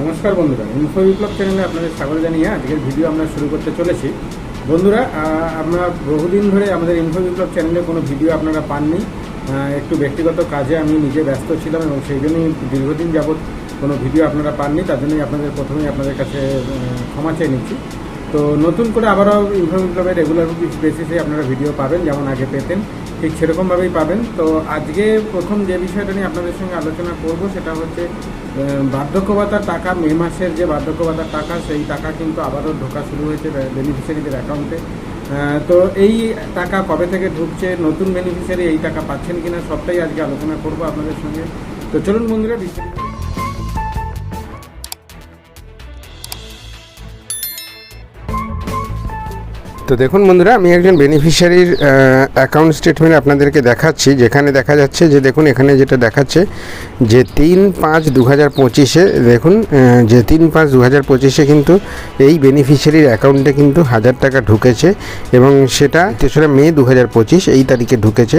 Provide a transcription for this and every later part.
নমস্কার বন্ধুরা ইনফো বিপ্লব চ্যানেলে আপনাদের স্বাগত জানিয়ে আজকের ভিডিও আমরা শুরু করতে চলেছি। বন্ধুরা আমরা বহুদিন ধরে আমাদের ইনফো বিপ্লব চ্যানেলে কোনো ভিডিও আপনারা পাননি। একটু ব্যক্তিগত কাজে আমি নিজে ব্যস্ত ছিলাম এবং সেই জন্যই দীর্ঘদিন যাবৎ কোনো ভিডিও আপনারা পাননি, তার জন্যই আপনাদের প্রথমেই আপনাদের কাছে ক্ষমা চেয়ে নিচ্ছি। তো নতুন করে আবারও ইনফো বিপ্লবের রেগুলার বেসিসে আপনারা ভিডিও পাবেন যেমন আগে পেতেন ঠিক সেরকমভাবেই পাবেন। তো আজকে প্রথম যে বিষয়টা নিয়ে আপনাদের সঙ্গে আলোচনা করব সেটা হচ্ছে আহ, বার্ধক্য ভাতার টাকা মে মাসের যে বার্ধক্য ভাতার টাকা সেই টাকা কিন্তু আবারও ঢোকা শুরু হয়েছে বেনিফিশিয়ারিদের অ্যাকাউন্টে তো এই টাকা কবে থেকে ঢুকছে নতুন বেনিফিশিয়ারি এই টাকা পাচ্ছেন কিনা সবটাই আজকে আলোচনা করব আপনাদের সঙ্গে। তো চলুন বন্ধুরা তো দেখুন বন্ধুরা, আমি একজন বেনিফিশিয়ারির অ্যাকাউন্ট স্টেটমেন্ট আপনাদেরকে দেখাচ্ছি, যেখানে দেখা যাচ্ছে যে দেখুন, এখানে যেটা দেখাচ্ছে যে তিন পাঁচ দু হাজার পঁচিশে, দেখুন যে তিন পাঁচ দু হাজার পঁচিশে কিন্তু এই বেনিফিশিয়ারির অ্যাকাউন্টে কিন্তু হাজার টাকা ঢুকেছে এবং সেটা তেসরা মে দু হাজার পঁচিশ, এই তারিখে ঢুকেছে।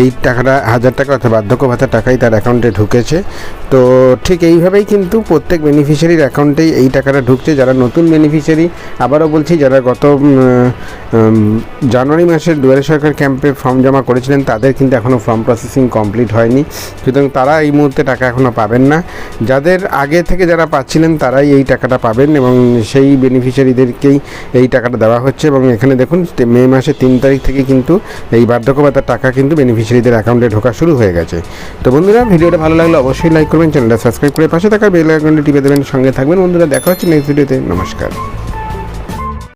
এই টাকাটা হাজার টাকা অর্থাৎ বার্ধক্য ভাতা টাকাই তার অ্যাকাউন্টে ঢুকেছে। তো ঠিক এইভাবেই কিন্তু প্রত্যেক বেনিফিশিয়ারির অ্যাকাউন্টেই এই টাকাটা ঢুকছে। যারা নতুন বেনিফিশিয়ারি আবারও বলছি, যারা গত জানুয়ারি মাসের দুয়ারে সরকার ক্যাম্পে ফর্ম জমা করেছিলেন, তাদের কিন্তু এখনও ফর্ম প্রসেসিং কমপ্লিট হয়নি। সুতরাং তারা এই মুহূর্তে টাকা এখনও পাবেন না। যাদের আগে থেকে যারা পাচ্ছিলেন, তারাই এই টাকাটা পাবেন এবং সেই বেনিফিশিয়ারিদেরকেই এই টাকাটা দেওয়া হচ্ছে এবং এখানে দেখুন মে মাসের তিন তারিখ থেকে কিন্তু এই বার্ধক্য ভাতার টাকা কিন্তু বেনিফিশিয়ারিদের অ্যাকাউন্টে ঢোকা শুরু হয়ে গেছে। তো বন্ধুরা, ভিডিওটা ভালো লাগলে অবশ্যই লাইক করবেন, চ্যানেলটা সাবস্ক্রাইব করে পাশে থাকা বেল আইকনটি টিপে দেবেন, সঙ্গে থাকবেন। বন্ধুরা, দেখা হচ্ছে নেক্সট ভিডিওতে নমস্কার।